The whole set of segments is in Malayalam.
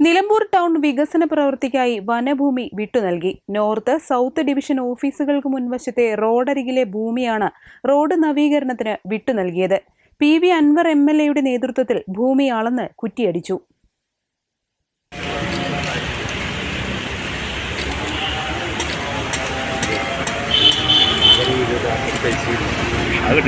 Nilambur town വികസന പ്രവൃത്തിക്കായി വനഭൂമി വിട്ടുനൽകി നോർത്ത് സൗത്ത് ഡിവിഷൻ ഓഫീസുകൾക്ക് മുൻവശത്തെ റോഡരികിലെ ഭൂമിയാണ് റോഡ് നവീകരണത്തിന് വിട്ടുനൽകിയത് P V Anvar M L എയുടെ നേതൃത്വത്തിൽ ഭൂമി അളന്ന് കുറ്റിയടിച്ചു. അത്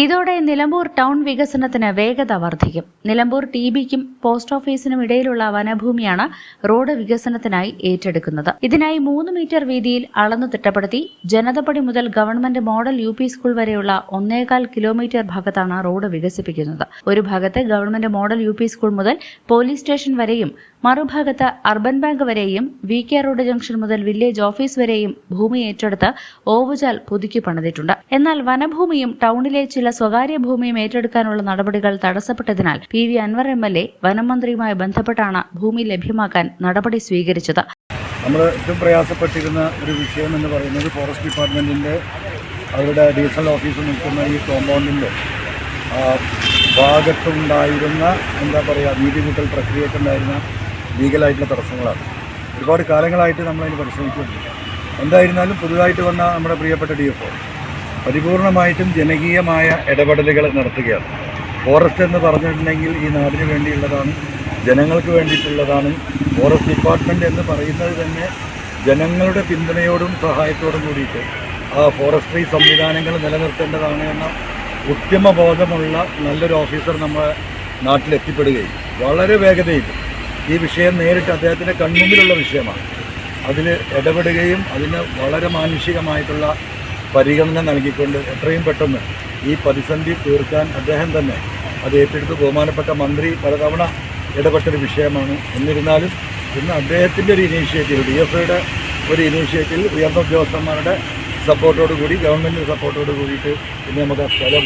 ഇതോടെ നിലമ്പൂർ ടൗൺ വികസനത്തിന് വേഗത വർദ്ധിക്കും. നിലമ്പൂർ ടി ബിക്കും പോസ്റ്റ് ഓഫീസിനും ഇടയിലുള്ള വനഭൂമിയാണ് റോഡ് വികസനത്തിനായി ഏറ്റെടുക്കുന്നത്. ഇതിനായി മൂന്ന് മീറ്റർ വീതിയിൽ അളന്നു തിട്ടപ്പെടുത്തി ജനതപടി മുതൽ ഗവൺമെന്റ് മോഡൽ യു സ്കൂൾ വരെയുള്ള ഒന്നേകാൽ കിലോമീറ്റർ ഭാഗത്താണ് റോഡ് വികസിപ്പിക്കുന്നത്. ഒരു ഭാഗത്ത് ഗവൺമെന്റ് മോഡൽ യു സ്കൂൾ മുതൽ പോലീസ് സ്റ്റേഷൻ വരെയും മറുഭാഗത്ത് അർബൻ ബാങ്ക് വരെയും വി കെ റോഡ് ജംഗ്ഷൻ മുതൽ വില്ലേജ് ഓഫീസ് വരെയും ഭൂമി ഏറ്റെടുത്ത് ഓവുചാൽ പുതുക്കി പണിതിട്ടുണ്ട്. എന്നാൽ വനഭൂമിയും ടൗണിലെ ചില സ്വകാര്യ ഭൂമിയും ഏറ്റെടുക്കാനുള്ള നടപടികൾ തടസ്സപ്പെട്ടതിനാൽ P V Anvar M L A വനം മന്ത്രിയുമായി ബന്ധപ്പെട്ടാണ് ഭൂമി ലഭ്യമാക്കാൻ നടപടി സ്വീകരിച്ചത്. നമ്മൾ ഏറ്റവും പ്രയാസപ്പെട്ടിരുന്ന ഒരു വിഷയം എന്ന് പറയുന്നത് ഫോറസ്റ്റ് ഡിപ്പാർട്ട്മെന്റിന്റെ അവരുടെ ഡീസൽ ഓഫീസ് നിൽക്കുന്ന ഈ കോമ്പൗണ്ടിന്റെ ഭാഗത്തുണ്ടായിരുന്ന എന്താ പറയുക നീതി കൂട്ടൽ പ്രക്രിയക്കുണ്ടായിരുന്ന ലീഗലായിട്ടുള്ള തടസ്സങ്ങളാണ്. ഒരുപാട് കാലങ്ങളായിട്ട് നമ്മളതിന് പരിശ്രമിക്കുന്നുണ്ട് എന്തായിരുന്നാലും പുതുതായിട്ട് വന്ന നമ്മുടെ പ്രിയപ്പെട്ട ഡി എഫ് പരിപൂർണമായിട്ടും ജനകീയമായ ഇടപെടലുകൾ നടത്തുകയാണ്. ഫോറസ്റ്റ് എന്ന് പറഞ്ഞിട്ടുണ്ടെങ്കിൽ ഈ നാടിന് വേണ്ടിയുള്ളതാണ് ജനങ്ങൾക്ക് വേണ്ടിയിട്ടുള്ളതാണ്. ഫോറസ്റ്റ് ഡിപ്പാർട്ട്മെന്റ് എന്ന് പറയുന്നത് തന്നെ ജനങ്ങളുടെ പിന്തുണയോടും സഹായത്തോടും കൂടിയിട്ട് ആ ഫോറസ്ട്രി സംവിധാനങ്ങൾ നിലനിർത്തേണ്ടതാണ് എന്ന ഉത്തമബോധമുള്ള നല്ലൊരു ഓഫീസർ നമ്മുടെ നാട്ടിലെത്തിപ്പെടുകയും വളരെ വേഗതയിൽ ഈ വിഷയം നേരിട്ട് അദ്ദേഹത്തിന്റെ കൺമുമ്പിലുള്ള വിഷയമാണ്. അതിൽ ഇടപെടുകയും അതിന് വളരെ മാനുഷികമായിട്ടുള്ള പരിഗണന നൽകിക്കൊണ്ട് എത്രയും പെട്ടെന്ന് ഈ പ്രതിസന്ധി തീർക്കാൻ അദ്ദേഹം തന്നെ അത് ഏറ്റെടുത്ത് ബഹുമാനപ്പെട്ട മന്ത്രി പലതവണ ഇടപെട്ടൊരു വിഷയമാണ്. എന്നിരുന്നാലും ഇന്ന് അദ്ദേഹത്തിന്റെ ഒരു ഇനീഷ്യേറ്റീവ് ഡി എഫ് ഐയുടെ ഒരു ഇനീഷ്യേറ്റീവിൽ ഉയർന്ന ഉദ്യോഗസ്ഥന്മാരുടെ സപ്പോർട്ടോട് കൂടി ഗവൺമെന്റിന്റെ സപ്പോർട്ടോട് കൂടിയിട്ട് ഇന്ന് നമുക്ക് ആ സ്ഥലം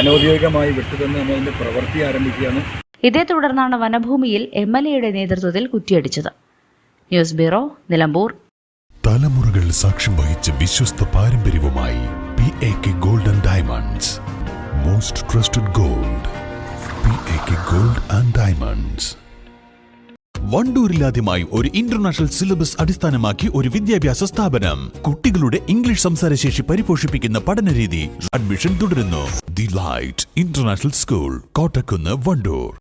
അനൗദ്യോഗികമായി വിട്ടുതന്ന് നമ്മളതിന്റെ പ്രവൃത്തി ആരംഭിക്കുകയാണ്. ഇതേ തുടർന്നാണ് വനഭൂമിയിൽ എം എൽ എയുടെ നേതൃത്വത്തിൽ കുറ്റിയടിച്ചത്. News bureau Nilambur. തലമുറകൾ സാക്ഷ്യം വഹിച്ച വിശ്വസ്ത പാരമ്പര്യവുമായി P A K golden diamonds most trusted gold P A K gold and diamonds വണ്ടൂരിലാദ്യമായി ഒരു ഇന്റർനാഷണൽ സിലബസ് അടിസ്ഥാനമാക്കി ഒരു വിദ്യാഭ്യാസ സ്ഥാപനം. കുട്ടികളുടെ ഇംഗ്ലീഷ് സംസാരശേഷി പരിപോഷിപ്പിക്കുന്ന പഠനരീതി അഡ്മിഷൻ തുടരുന്നു. The light international school Kottakkunnu Wandoor.